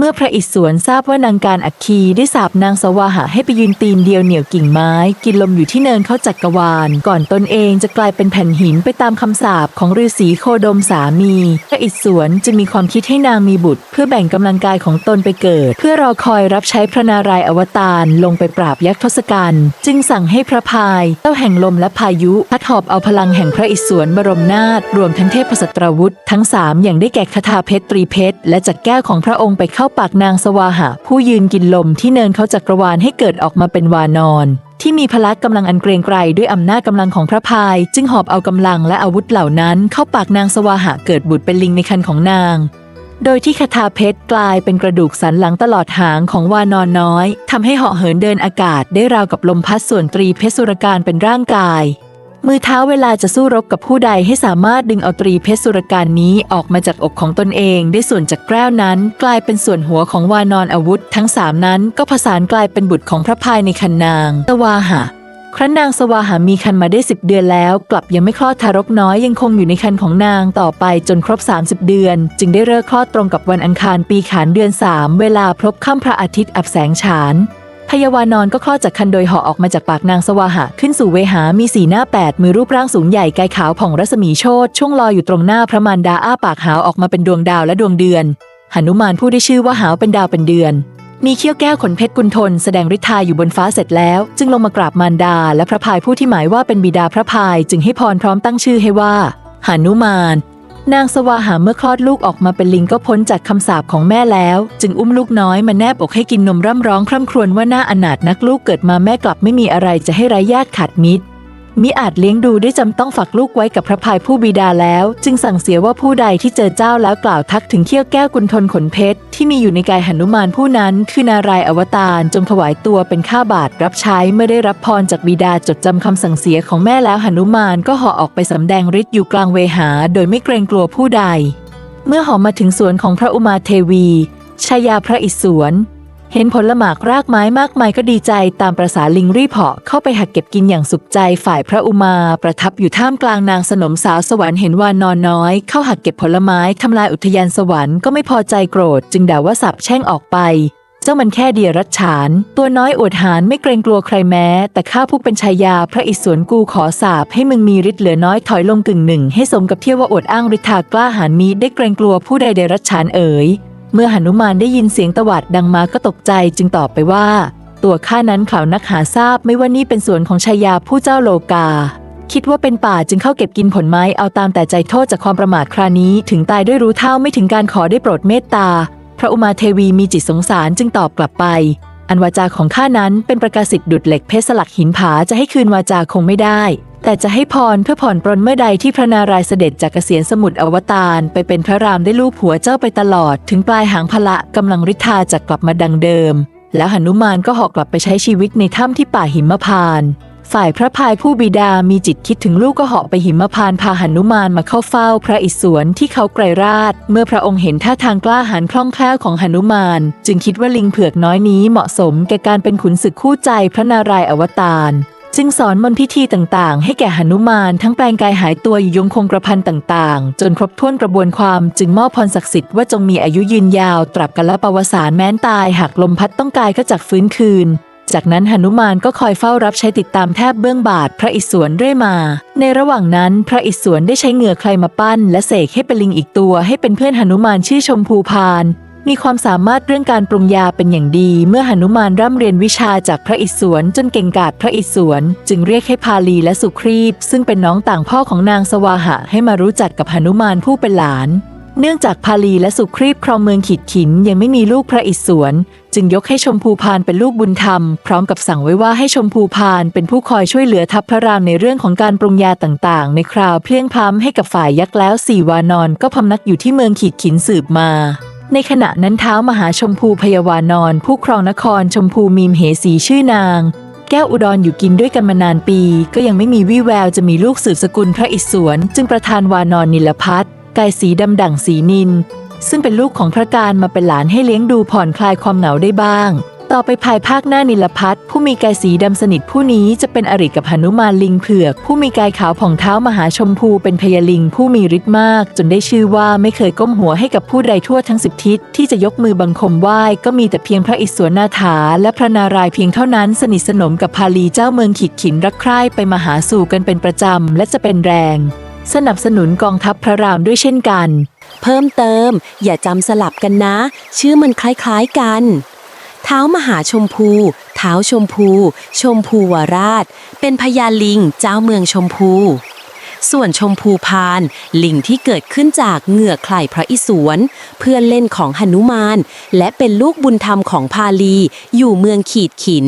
เมื่อพระอิศวรทราบว่านางการอัคคีได้สาบนางสวาหะให้ไปยืนตีนเดียวเหนี่ยวกิ่งไม้ กินลมอยู่ที่เนินเขาจักรวาล ก่อนตนเองจะกลายเป็นแผ่นหินไปตามคำสาปของฤาษีโคดมสามี พระอิศวรจึงมีความคิดให้นางมีบุตร เพื่อแบ่งกำลังกายของตนไปเกิด เพื่อรอคอยรับใช้พระนารายณ์อวตารลงไปปราบยักษ์ทศกัณฐ์จึงสั่งให้พระพายเจ้าแห่งลมและพายุพัดหอบเอาพลังแห่งพระอิศวรบรมนาถรวมทั้งเทพสตรวุธทั้งสามอย่างได้แก่คาถาเพชรตรีเพชรและจัดแก้วของพระองค์ไปเข้าาปากนางสวาหะ ผู้ยืนกินลมที่เนินเขาจักรวาลให้เกิดออกมาเป็นวานอน ที่มีพละกำลังอันเกรงไกรด้วยอำนาจกำลังของพระพาย จึงหอบเอากำลังและอาวุธเหล่านั้นเข้าปากนางสวาหะเกิดบุตรเป็นลิงในคันของนาง โดยที่คาถาเพชรกลายเป็นกระดูกสันหลังตลอดหางของวานอนน้อยทำให้เหาะเหินเดินอากาศได้ราวกับลมพัดส่วนตรีเพชรสุรการเป็นร่างกาย มือเท้าเวลาจะสู้รบกับผู้ใดให้สามารถดึงเอาตรีเพชรสุรการนี้ออกมาจากอกของตนเอง ได้ส่วนจากแก้วนั้น กลายเป็นส่วนหัวของวานอนอาวุธ ทั้งสามนั้นก็ผสานกลายเป็นบุตรของพระพายในคันนางสวาหะครั้นนางสวาหามีคันมาได้ 10 เดือนแล้ว กลับยังไม่คลอดทารกน้อยยังคงอยู่ในคันของนางต่อไปจนครบ 30 เดือน จึงได้เลิกคลอดตรงกับวันอังคารปีขานเดือน 3 เวลาพบค่ำพระอาทิตย์อับแสงฉาน พยาวานอนก็คลอดจากคันโดยหาะออกมาจากปากนางสวาหะขึ้นสู่เวหามีสีหน้าแปดมือรูปร่างสูงใหญ่กายขาวผ่องรัศมีโชตช่วงลอยอยู่ตรงหน้าพระมารดาอ้าปากหาวออกมาเป็นดวงดาวและดวงเดือนหนุมานผู้ได้ชื่อว่าหาวเป็นดาวเป็นเดือน มีเขี้ยวแก้วขนเพชรกุณฑลแสดงฤทธาอยู่บนฟ้าเสร็จแล้ว จึงลงมากราบมารดา และพระพายผู้ที่หมายว่าเป็นบิดาพระพายจึงให้พรพร้อมตั้งชื่อให้ว่าหนุมาน นางสวาหาเมื่อคลอดลูกออกมาเป็นลิงก็พ้นจากคำสาปของแม่แล้ว จึงอุ้มลูกน้อยมาแนบอกให้กินนมร่ำร้องคร่ำครวญว่าหน้าอนาถนักลูกเกิดมาแม่กลับไม่มีอะไรจะให้ไร้ญาติขาดมิตร มิอาจเลี้ยงดูได้จำต้องฝากลูกไว้กับพระพายผู้บิดาแล้ว จึงสั่งเสียว่าผู้ใดที่เจอเจ้าแล้วกล่าวทักถึงเขี้ยวแก้วกุณฑลขนเพชรที่มีอยู่ในกายหนุมานผู้นั้น คือนารายอวตารจงถวายตัวเป็นข้าบาทรับใช้เมื่อได้รับพรจากบิดาจดจำคำสั่งเสียของแม่แล้วหนุมานก็หาะออกไปสำแดงฤทธิ์อยู่กลางเวหา โดยไม่เกรงกลัวผู้ใด เมื่อหอมาถึงสวนของพระอุมาเทวีชายาพระอิศวร เห็นผลหมากรากไม้มากมายก็ดีใจตามประษาลิงรีเหาะเข้าไปหักเก็บกินอย่างสุขใจฝ่ายพระอุมา ประทับอยู่ท่ามกลางนางสนมสาวสวรรค์เห็นวานนอนน้อย เข้าหักเก็บผลไม้ทำลายอุทยานสวรรค์ก็ไม่พอใจโกรธ จึงด่าว่าสับแช่งออกไป เจ้ามันแค่เดียรัชฉาน ตัวน้อยอวดหารไม่เกรงกลัวใครแม้ แต่ข้าผู้เป็นชายาพระอิศวรกูขอสาบให้มึงมีฤทธิ์เหลือน้อยถอยลงกึ่งหนึ่งให้สมกับเที่ยวว่าอวดอ้างฤทธากล้าหาญมีได้เกรงกลัวผู้ใดเดรัจฉานเอ๋ย เมื่อหนุมานได้ยินเสียงตวัดดังมาก็ตกใจจึงตอบไปว่า ตัวข้านั้นข่าวนักหาทราบไม่ว่านี่เป็นสวนของชายาผู้เจ้าโลกา คิดว่าเป็นป่าจึงเข้าเก็บกินผลไม้เอาตามแต่ใจโทษจากความประมาทครานี้ ถึงตายด้วยรู้เท่าไม่ถึงการขอได้โปรดเมตตา พระอุมาเทวีมีจิตสงสารจึงตอบกลับไป อันวาจาของข้านั้นเป็นประกาศิทธ์ดุดเหล็กเพชรสลักหินผาจะให้คืนวาจาคงไม่ได้ แต่จะให้พรเพื่อผ่อนปรนเมื่อใดที่พระนารายณ์เสด็จจากเกษียณสมุทรอวตารไปเป็นพระรามได้ลูบหัวเจ้าไปตลอด ถึงปลายหางพละกำลังฤทธาจะกลับมาดังเดิม แล้วหนุมานก็หาะกลับไปใช้ชีวิตในถ้ำที่ป่าหิมพานต์ฝ่ายพระพายผู้บิดามีจิตคิดถึงลูกก็เหาะไปหิมพานต์พาหนุมานมาเข้าเฝ้าพระอิศวรที่เขาไกรราช เมื่อพระองค์เห็นท่าทางกล้าหาญคล่องแคล่วของหนุมาน จึงคิดว่าลิงเผือกน้อยนี้เหมาะสมแก่การเป็นขุนศึกคู่ใจพระนารายณ์อวตาร จึงสอนมนต์พิธีต่างๆ ให้แก่หนุมานทั้งแปลงกายหายตัวอยู่ยงคงกระพันต่างๆ จนครบถ้วนกระบวนความจึงมอบพรศักดิ์สิทธิ์ว่าจงมีอายุยืนยาว ตราบกาลปวสารแม้นตายหากลมพัดต้องกายก็จักฟื้นคืน จากนั้นหนุมานก็คอยเฝ้ารับใช้ติดตามแทบเบื้องบาทพระอิศวรเรื่อยมา ในระหว่างนั้นพระอิศวรได้ใช้เหงื่อใครมาปั้น และเสกให้เป็นลิงอีกตัวให้เป็นเพื่อนหนุมานชื่อชมพูพาน มีความสามารถเรื่องการปรุงยาเป็นอย่างดี เมื่อหนุมานร่ำเรียนวิชาจากพระอิศวรจนเก่งกาจพระอิศวรจึงเรียกให้พาลีและสุครีบ ซึ่งเป็นน้องต่างพ่อของนางสวาหะให้มารู้จักกับหนุมานผู้เป็นหลาน เนื่องจากพาลีและสุครีบครองเมืองขีดขินยังไม่มีลูกพระอิศวรจึงยกให้ชมพูพานเป็นลูกบุญธรรม พร้อมกับสั่งไว้ว่าให้ชมพูพานเป็นผู้คอยช่วยเหลือทัพพระรามในเรื่องของการปรุงยาต่างๆ ในคราวเพลียงพล้ำให้กับฝ่ายยักษ์แล้วสี่วานอนก็พำนักอยู่ที่เมืองขีดขินสืบมา ในขณะนั้นเท้ามหาชมพูพยาวานอน ผู้ครองนครชมพูมีมเหสีชื่อนาง แก้วอุดรอยู่กินด้วยกันมานานปี ก็ยังไม่มีวี่แววจะมีลูกสืบสกุลพระอิศวร จึงประทานวานอนนิลพัฒกายสีดำดั่งสีนิน ซึ่งเป็นลูกของพระการมาเป็นหลานให้เลี้ยงดูผ่อนคลายความเหงาได้บ้าง ต่อไปภายภาคหน้านิลพัทผู้มีกายสีดำสนิทผู้นี้จะเป็นอริกับหนุมานลิงเผือก ผู้มีกายขาวผ่องเท้ามหาชมพูเป็นพยาลิงผู้มีฤทธิ์มาก จนได้ชื่อว่าไม่เคยก้มหัวให้กับผู้ใดทั่วทั้งสิบทิศที่จะยกมือบังคมไหว้ก็มีแต่เพียงพระอิศวรนาถา และพระนารายเพียงเท่านั้น สนิทสนมกับพาลีเจ้าเมืองขิดขินรักใคร่ไปมาหาสู่กันเป็นประจำและจะเป็นแรง สนับสนุนกองทัพพระรามด้วยเช่นกัน เพิ่มเติม อย่าจำสลับกันนะ ชื่อมันคล้ายๆกัน เท้ามหาชมพู เท้าชมพู ชมพูวราช เป็นพญาลิงเจ้าเมืองชมพู ส่วนชมพูพาน ลิงที่เกิดขึ้นจากเหงือกไข่พระอิศวร เพื่อนเล่นของหนุมาน และเป็นลูกบุญธรรมของพาลี อยู่เมืองขีดขิน